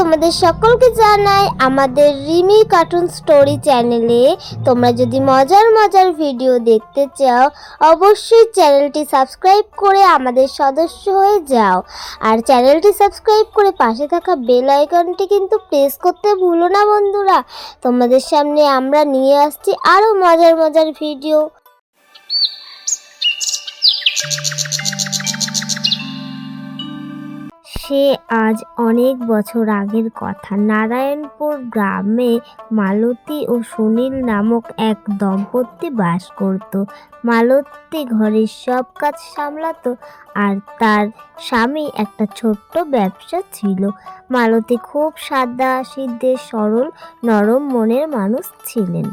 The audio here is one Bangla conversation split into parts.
তোমাদের সকলকে জানাই আমাদের রিমি কার্টুন স্টোরি চ্যানেলে। তোমরা যদি মজার মজার ভিডিও দেখতে চাও, অবশ্যই চ্যানেলটি সাবস্ক্রাইব করে আমাদের সদস্য হয়ে যাও। আর চ্যানেলটি সাবস্ক্রাইব করে পাশে থাকা বেল আইকনটি কিন্তু প্রেস করতে ভুলো না বন্ধুরা। তোমাদের সামনে আমরা নিয়ে আসছি আরও মজার মজার ভিডিও। সে আজ অনেক বছর আগের কথা। নারায়ণপুর গ্রামে মালতী ও সুনীল নামক এক দম্পতি বাস করত। মালতী ঘরের সব কাজ সামলাতো আর তার স্বামী একটা ছোট্ট ব্যবসা ছিল। মালতী খুব সাদা, সিদ্ধে, সরল, নরম মনের মানুষ ছিলেন।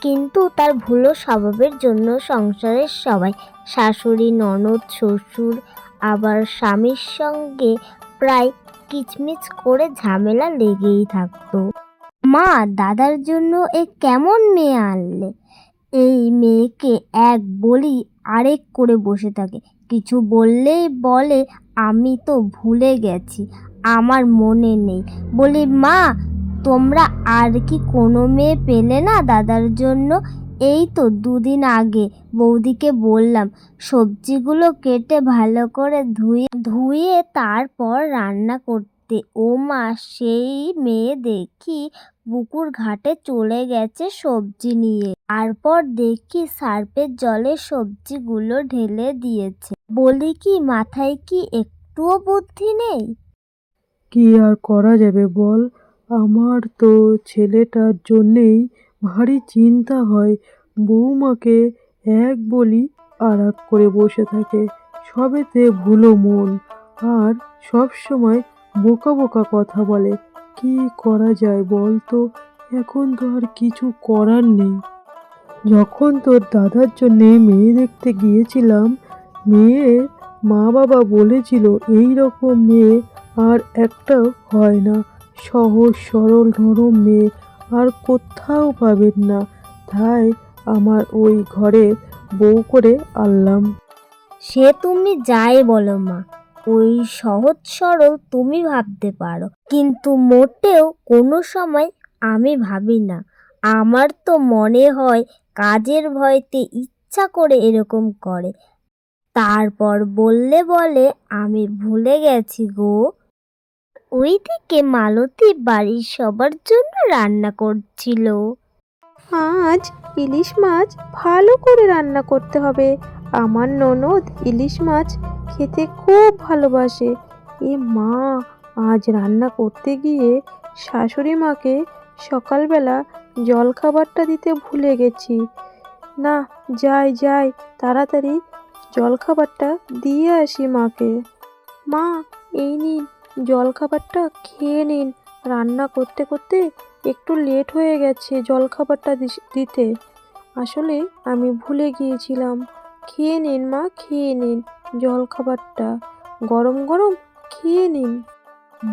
কিন্তু তার ভুলো স্বভাবের জন্য সংসারের সবাই, শাশুড়ি, ননদ, শ্বশুর, আবার স্বামীর সঙ্গে প্রায় কিচমিচ করে ঝামেলা লেগেই থাকতো। মা, দাদার জন্য এ কেমন মেয়ে আনলে? এই মেয়েকে এক বলি আরেক করে বসে থাকে। কিছু বললেই বলে, আমি তো ভুলে গেছি, আমার মনে নেই। বলি, মা, তোমরা আর কি কোনো মেয়ে পেলে না দাদার জন্য? এই তো দুদিন আগে বৌদিকে বললাম, সবজিগুলো কেটে ভালো করে ধুয়ে ধুয়ে তারপর রান্না করতে। ও মা, সেই মেয়ে দেখি পুকুর ঘাটে চলে গেছে সবজি নিয়ে। তারপর দেখি সার্পের জলে সবজিগুলো ঢেলে দিয়েছে। বলি কি, মাথায় কি একটুও বুদ্ধি নেই? কি আর করা যাবে বল? আমার তো ছেলেটার জন্যেই ভারী চিন্তা হয়। বৌমাকে এক বলি আর এক করে বসে থাকে। সবেতে ভুলো মন। আর সব সময় বোকা বোকা কথা বলে। কি করা যায় বল তো এখন তো আর কিছু করার নেই। যখন তোর দাদার জন্যে মেয়ে দেখতে গিয়েছিলাম মেয়ে মা বাবা বলেছিল এই রকম মেয়ে আর একটাও হয় না। সহজ সরল নরম মেয়ে। আর কোথাও পাবেন না। তাই আমার ওই ঘরে বউ করে আনলাম। সে তুমি যাই বলো মা, ওই সহজ সরল তুমি ভাবতে পারো। কিন্তু মোটেও কোনো সময় আমি ভাবি না। আমার তো মনে হয় কাজের ভয়তে ইচ্ছা করে এরকম করে। তারপর বললে বলে, আমি ভুলে গেছি গো। ওইদিকে মালতী বাড়ির সবার জন্য রান্না করছিল। আজ ইলিশ মাছ ভালো করে রান্না করতে হবে। আমার ননদ ইলিশ মাছ খেতে খুব ভালোবাসে। এ মা, আজ রান্না করতে গিয়ে শাশুড়ি মাকে সকালবেলা জলখাবারটা দিতে ভুলে গেছি। না, যাই যাই, তাড়াতাড়ি জলখাবারটা দিয়ে আসি মাকে। মা, এই নিন। জলখাবারটা খেয়ে নিন। রান্না করতে করতে একটু লেট হয়ে গেছে জলখাবারটা দিস- দিতে। আসলে আমি ভুলে গিয়েছিলাম। খেয়ে নিন মা খেয়ে নিন জলখাবারটা। গরম গরম খেয়ে নিন।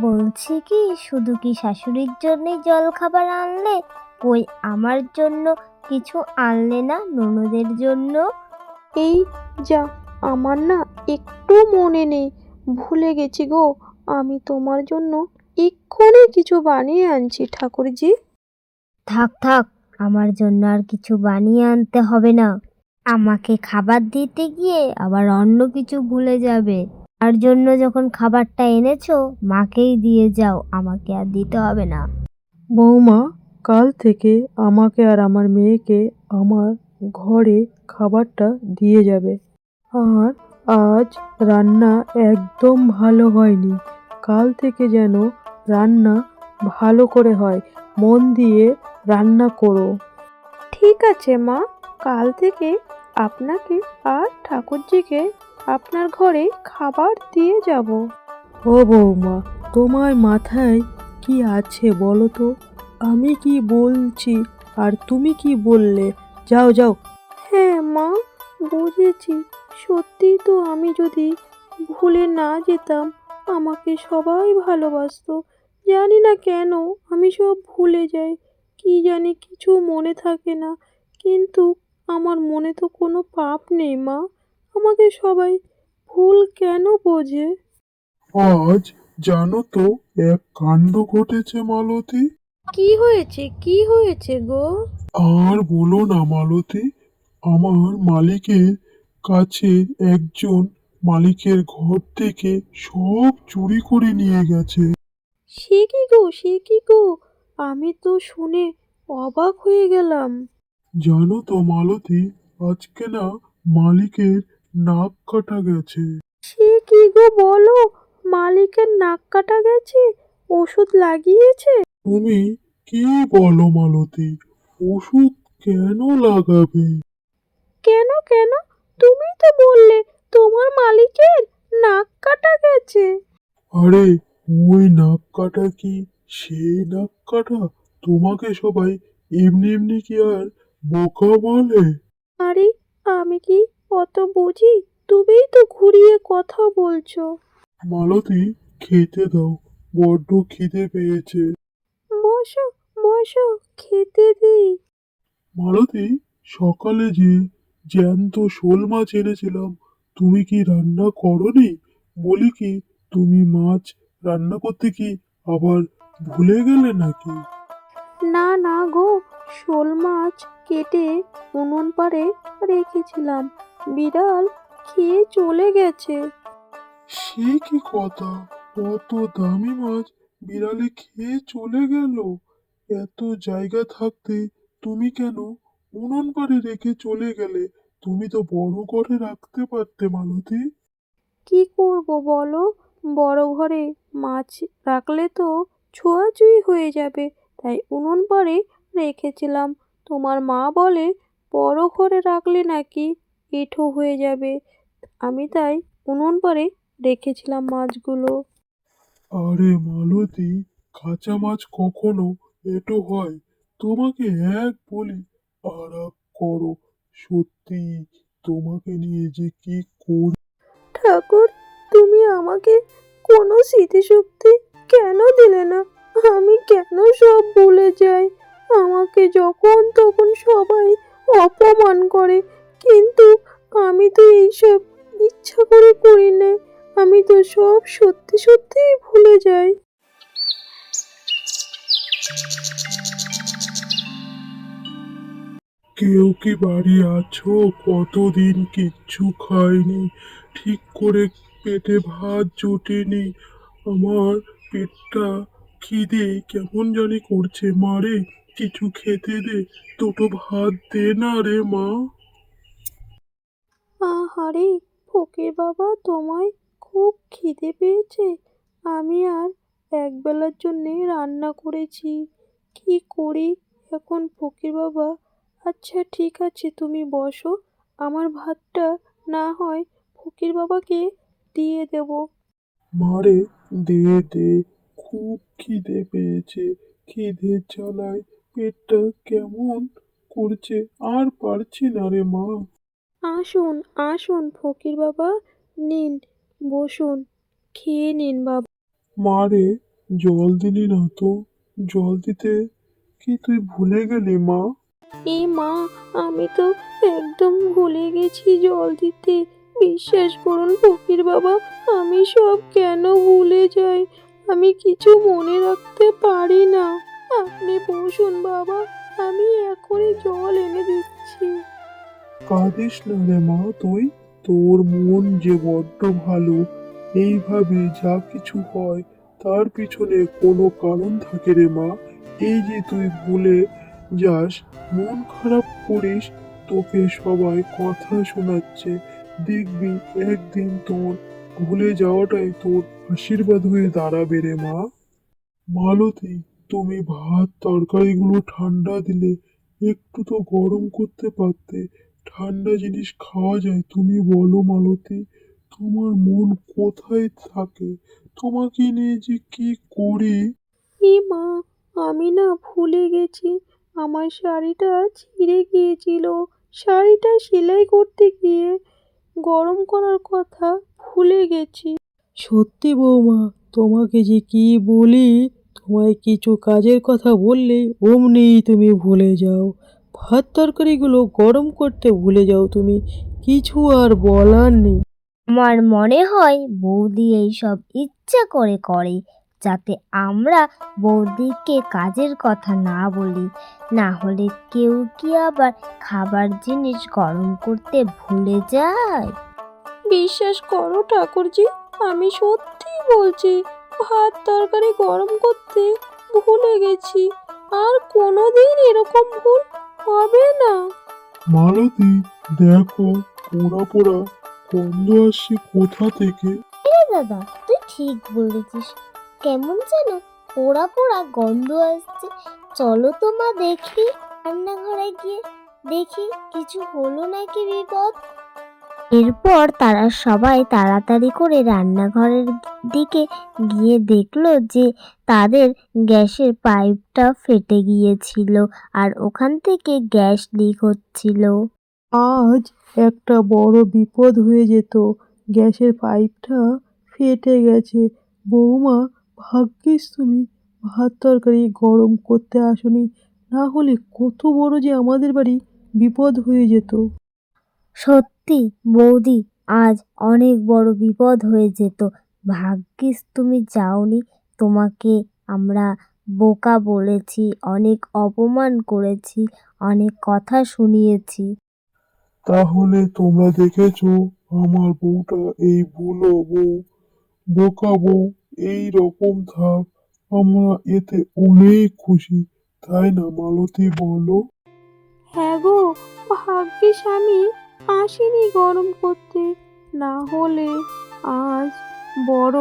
বলছি কি শুধু কি শাশুড়ির জন্যই জল খাবার আনলে? কই আমার জন্য কিছু আনলে না ননদের জন্য? এই যা আমার না একটু মনে নেই। ভুলে গেছি গো। আমি তোমার জন্য এক্ষুনি কিছু বানিয়ে আনছি ঠাকুরজি। থাক থাক আমার জন্য আর কিছু বানিয়ে আনতে হবে না। আমাকে খাবার দিতে গিয়ে আবার অন্য কিছু ভুলে যাবে। তার জন্য যখন খাবারটা এনেছো মাকেই দিয়ে যাও আমাকে আর দিতে হবে না। বৌমা কাল থেকে আমাকে আর আমার মেয়েকে আমার ঘরে খাবারটা দিয়ে যাবে। আর আজ রান্না একদম ভালো হয়নি। কাল থেকে যেন রান্না ভালো করে হয়। মন দিয়ে রান্না করো। ঠিক আছে মা। কাল থেকে আপনাকে আর ঠাকুরজিকে আপনার ঘরে খাবার দিয়ে যাব। ও বৌমা তোমার মাথায় কি আছে বলো তো? আমি কি বলছি আর তুমি কি বললে? যাও যাও। হ্যাঁ মা বুঝেছি। সত্যিই তো আমি যদি ভুলে না যেতাম আমাকে সবাই ভালোবাসতো। জানি না কেন আমি সব ভুলে যাই কি জানি কিছু মনে থাকে না। কিন্তু আমার মনে তো কোনো পাপ নেই মা। আমাকে সবাই ভুল কেন বোঝে? আজ জানো তো এক কাণ্ড ঘটেছে মালতী। কি হয়েছে? কি হয়েছে গো? আর বলো না মালতী আমার মালিকের কাছে একজন মালিকের ঘর থেকে সব চুরি করে নিয়ে গেছে। সে কি গো? সে কি গো? আমি তো শুনে অবাক হয়ে গেলাম। জানো তো মালতী আজকে না মালিকের নাক কাটা গেছে। সে কি গো বলো? মালিকের নাক কাটা গেছে? ওষুধ লাগিয়েছে? তুমি কি বলো মালতী? ওষুধ কেন লাগাবে? কেন কেন? তুমি তো বললে তোমার মালিকের নাক কাটা গেছে। আরে ওই নাক কাটা কি? সেই নাক কাটা? তোমাকে সবাই এমনি এমনি কি আর বোকা বলে? আরে আমি কি অত বুঝি? তুমিই তো ঘুরিয়ে কথা বলছো। মালতী খেতে দাও বড্ড খিদে পেয়েছে। বসো বসো খেতে দিই। মালতী সকালে যে জ্যান্ত শোল মাছ এনেছিলাম। তুমি কি রান্না করনি? বলি কি তুমি মাছ রান্না করতে কি আবার ভুলে গেলে নাকি? না না গো শোল মাছ কেটে উনুন পাড়ে রেখেছিলাম। বিড়াল খেয়ে চলে গেছে। সে কি কথা? কত দামি মাছ বিড়ালে খেয়ে চলে গেল? এত জায়গা থাকতে তুমি কেন উনুন পাড়ে রেখে চলে গেলে তুমি তো বড় করে রাখতে পারতে মালতী। কি করব বলো? বড় ঘরে মাছ রাখলে তো ছোঁয়াছুঁই হয়ে যাবে তাই উনুন পাড়ে রেখেছিলাম। তোমার মা বলে বড় ঘরে রাখলে নাকি এঁঠো হয়ে যাবে। আমি তাই উনুন পাড়ে রেখেছিলাম মাছগুলো। আরে মালতী কাঁচা মাছ কখনো এটো হয়? তোমাকে এক বলি আর করো। সত্যি, তোমাকে নিয়ে যে কি করি? ঠাকুর, তুমি আমাকে কোনো স্মৃতিশক্তি কেন দিলে না? আমি কেন সব ভুলে যাই? আমাকে যখন তখন সবাই অপমান করে। কিন্তু আমি তো এইসব ইচ্ছা করে করি না। আমি তো সব সত্যি সত্যিই ভুলে যাই। কেউ কি বাড়ি আছো? কতদিন কিচ্ছু খাইনি। ঠিক করে পেটে ভাত জোটেনি। আমার পেটটা খিদে কেমন জানি করছে। মারে কিছু খেতে দে। দুটো ভাত দে না রে মা। আহারে, ফকির বাবা তোমায় খুব খিদে পেয়েছে। আমি আর একবেলার জন্যে রান্না করেছি। কি করি? এখন ফকির বাবা আচ্ছা ঠিক আছে তুমি বসো। আমার ভাতটা না হয় ফকির বাবাকে দিয়ে দেব। মারে দে দে খুব খিদে পেয়েছে। খিদে জ্বালায় পেটটা কেমন করছে আর পারছি না রে মা। আসুন আসুন ফকির বাবা নিন বসুন খেয়ে নিন বাবা। মারে জল দিলি না তো? জল দিতে কি তুই ভুলে গেলি মা? এ মা, আমি তো একদম ভুলে গেছি জল দিতে। বিশ্বাস করুন ফকির বাবা, আমি সব কেন ভুলে যাই? আমি কিছু মনে রাখতে পারি না। আপনি বসুন বাবা, আমি এখনই জল এনে দিচ্ছি। কাঁদিস না রে মা তুই, তোর মন যে বড্ড ভালো, এইভাবে যা কিছু হয়, তার পিছনে কোনো কারণ থাকে রে মা। এই যে তুই ভুলে যাস মন খারাপ করিস, তোকে সবাই কথা শোনাচ্ছে। দেখবি একদিন তোর ভুলে যাওয়াটাই তোর আশীর্বাদ হয়ে দাঁড়াবে রে মা। মালতী, তুমি ভাত, তরকারিগুলো ঠান্ডা দিলে, একটু তো গরম করতে পারতে। ঠান্ডা জিনিস খাওয়া যায়, তুমি বলো মালতী, তোমার মন কোথায় থাকে? তোমাকে নিয়ে যে কি করি? এ মা, আমি না ভুলে গেছি। আমার শাড়িটা ছিঁড়ে গিয়েছিল। শাড়িটা সেলাই করতে গিয়ে গরম করার কথা ভুলে গেছি। সত্যি বৌমা তোমাকে যে কি বলি তোমায় কিছু কাজের কথা বললে অমনিই তুমি ভুলে যাও। ভাত তরকারিগুলো গরম করতে ভুলে যাও তুমি কিছু আর বলার নেই। আমার মনে হয় বৌদি এইসব ইচ্ছা করে করে। যাতে আমরা বৌদিকে কাজের কথা না বলি। না হলে কেউ কি আবার খাবার জিনিস গরম করতে ভুলে যায়? বিশ্বাস করো ঠাকুরজি আমি সত্যি বলছি ভাত তরকারি গরম করতে ভুলে গেছি। আর কোনোদিন এরকম ভুল হবে না। মালতী দেখো পোড়া পোড়া গন্ধ আসছে কোথা থেকে? দাদা তুই ঠিক বলেছিস। কেমন যেন পোড়া পোড়া গন্ধ আসছে। চলো তো মা দেখি। রান্নাঘরে গিয়ে দেখি, কিছু হলো নাকি বিপদ? এরপর তারা সবাই তাড়াতাড়ি করে রান্নাঘরের দিকে গিয়ে দেখল যে তাদের গ্যাসের পাইপটা ফেটে গিয়েছিল আর ওখান থেকে গ্যাস লিক হচ্ছিল। আজ একটা বড় বিপদ হয়ে যেত। গ্যাসের পাইপটা ফেটে গেছে। বৌমা ভাগ্যিস তুমি ভাত তরকারি গরম করতে আসনি না হলে কত বড় যে আমাদের বাড়ি বিপদ হয়ে যেত। সত্যি বৌদি আজ অনেক বড় বিপদ হয়ে যেত। ভাগ্যিস তুমি যাওনি তোমাকে আমরা বোকা বলেছি অনেক অপমান করেছি অনেক কথা শুনিয়েছি। তাহলে তোমরা দেখেছ আমার বউটা এই ভুলো বউ বোকা বউ এই রকম থাক আমরা এতে অনেক খুশি, তাই না মালতী বলো? হ্যাঁ গো, ভাগ্যিস আমি আসিনি গরম করতে। না হলে আজ বড়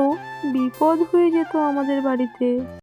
বিপদ হয়ে যেত আমাদের বাড়িতে।